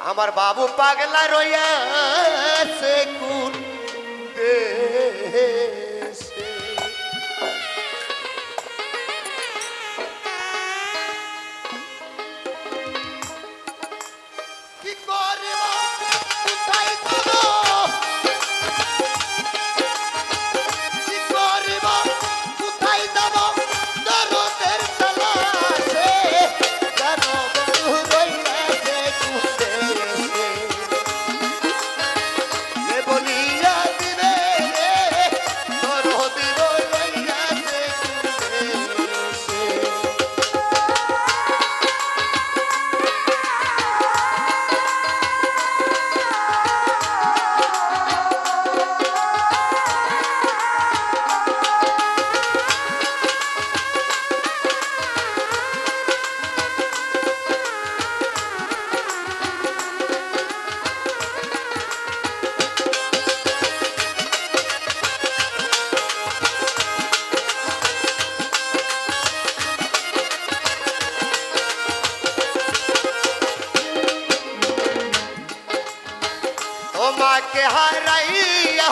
আমার বাবু পাগলা রইয়া সে কুন দে তোমাকে হারাইয়া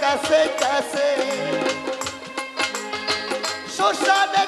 কাছে কাছে। শ্মশানে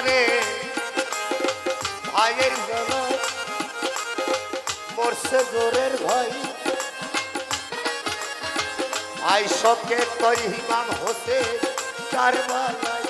পারে। ভাইয়ের জনক বর্ষে জোরের ভাই ভাই সবকে তৈরি ইমাম হতে কারবালায়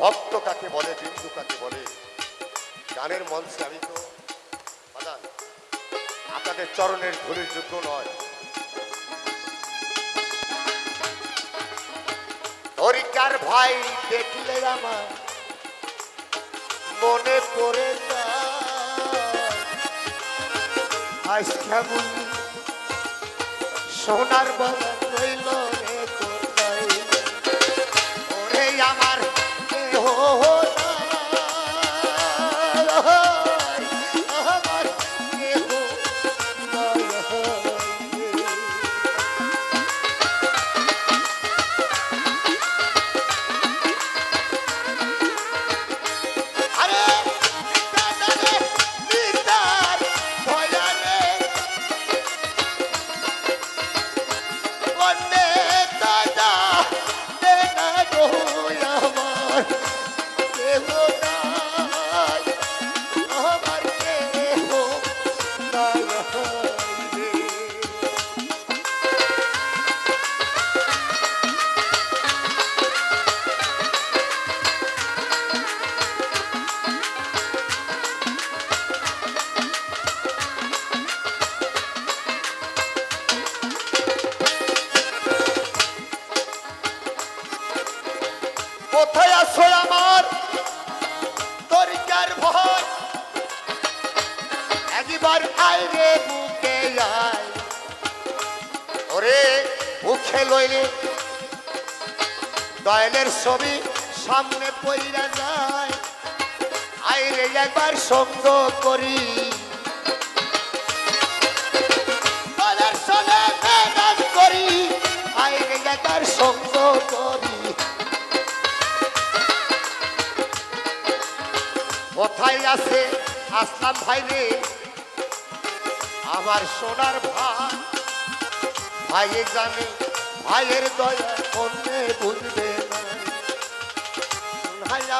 ভক্ত কাকে বলে, বিন্দু কাকে বলে? গানের মঞ্চে আমি তো আপনাদের চরণের ধুলির যোগ্য নয়। হরিকার ভাই দেখলে আমার, মনে পড়ে যায়। সোনার বাগান দয়ালের ছবি সামনে পইরা যায়। আয় রে একবার সঙ্গ করি। করি। আয় রে একবার সঙ্গ করি। কোথায় আছে? আসলাম ভাই রে আমার সোনার ভাই ভাইয়ে জানে, ভাইয়ের দয়া অন্যে বুঝবে না। ভাই না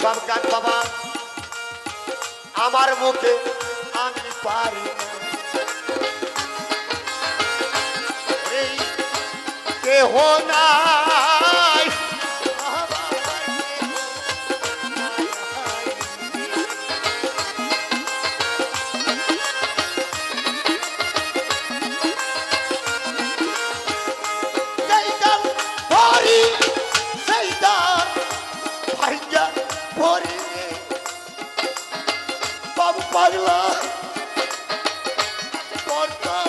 সব গান বাবা, আমার মুখে আমি পারি কেহ নাই ভরি রে। বাবু পাগলা পর্দা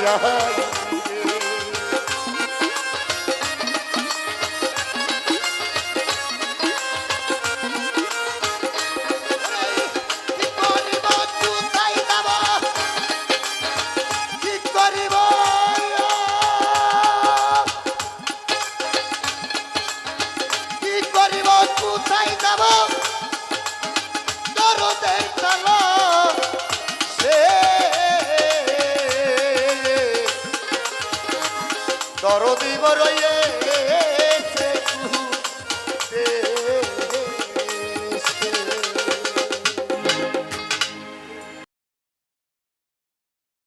higher. দরদি বরয়ে